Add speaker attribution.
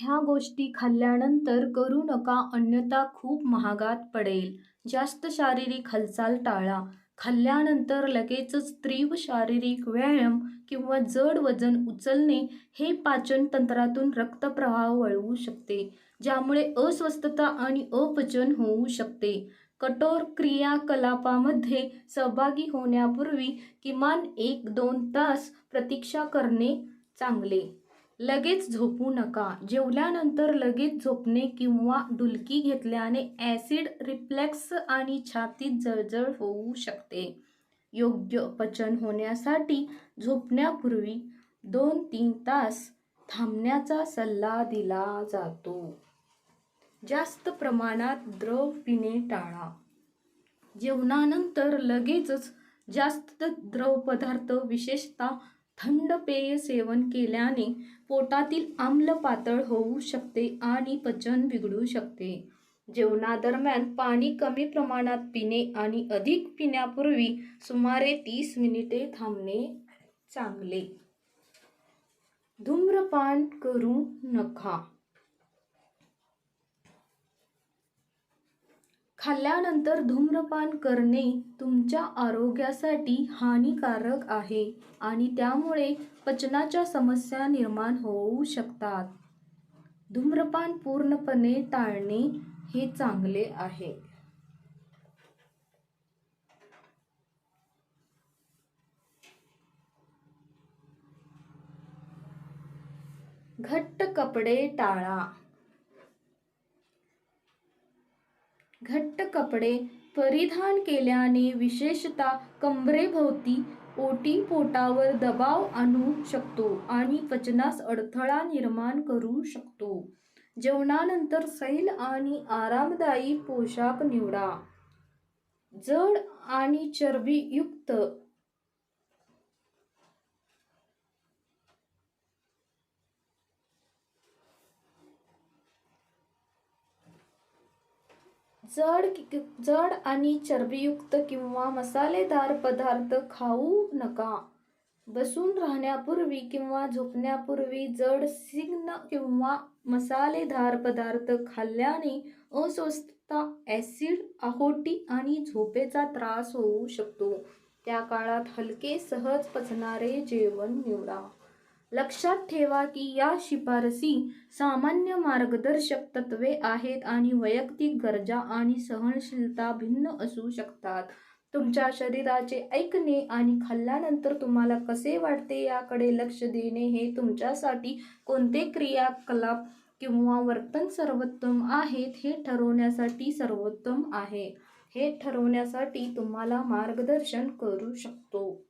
Speaker 1: ह्या गोष्टी खाल्ल्यानंतर करू नका अन्यथा खूप महागात पडेल. जास्त शारीरिक हालचाल टाळा. खाल्ल्यानंतर लगेचच तीव्र शारीरिक व्यायाम किंवा जड वजन उचलणे हे पाचन तंत्रातून रक्तप्रवाह वळवू शकते ज्यामुळे अस्वस्थता आणि अपचन होऊ शकते. कठोर क्रियाकलापामध्ये सहभागी होण्यापूर्वी किमान एक दोन तास प्रतीक्षा करणे चांगले. लगेच झोपू नका. जेवल्यानंतर लगेच झोपणे किंवा डुलकी घेतल्याने ॲसिड रिफ्लेक्स आणि छातीत जळजळ होऊ शकते. योग्य पचन होण्यासाठी झोपण्यापूर्वी दोन तीन तास थांबण्याचा सल्ला दिला जातो. जास्त प्रमाणात द्रव पिणे टाळा. जेवणानंतर लगेचच जास्त द्रव पदार्थ विशेषतः थंड पेय सेवन केल्याने पोटातील आम्ल पातळ होऊ शकते आणि पचन बिघडू शकते. जेवणादरम्यान पाणी कमी प्रमाणात पिणे आणि अधिक पिण्यापूर्वी सुमारे तीस मिनिटे थांबणे चांगले. धूम्रपान करू नका. खाल्ल्यानंतर धूम्रपान करणे तुमच्या आरोग्यासाठी हानिकारक आहे आणि त्यामुळे पचनाच्या समस्या निर्माण होऊ शकतात. धूम्रपान पूर्णपणे टाळणे हे चांगले आहे. घट्ट कपडे टाळा. घट्ट कपडे परिधान केल्याने विशेषतः कंबरेभोवती ओटी पोटावर दबाव आणू शकतो आणि पचनास अडथळा निर्माण करू शकतो. जेवणानंतर सैल आणि आरामदायी पोशाख निवडा. जड आणि चरबीयुक्त जड जड आणि चरबीयुक्त किंवा मसालेदार पदार्थ खाऊ नका. बसून राहण्यापूर्वी किंवा झोपण्यापूर्वी जड सिग्न किंवा मसालेदार पदार्थ खाल्ल्याने अस्वस्थता ॲसिड आहोटी आणि झोपेचा त्रास होऊ शकतो. त्या काळात हलके सहज पचणारे जेवण निवडा. लक्षात ठेवा की या शिफारसी सामान्य मार्गदर्शक तत्त्वे आहेत आणि वैयक्तिक गरजा आणि सहनशीलता भिन्न असू शकतात. तुमच्या शरीराचे ऐकणे आणि खाल्ल्यानंतर तुम्हाला कसे वाटते याकडे लक्ष देणे हे तुमच्यासाठी कोणते क्रियाकलाप किंवा वर्तन सर्वोत्तम आहेत हे ठरवण्यासाठी सर्वोत्तम आहे. हे ठरवण्यासाठी तुम्हाला मार्गदर्शन करू शकतो.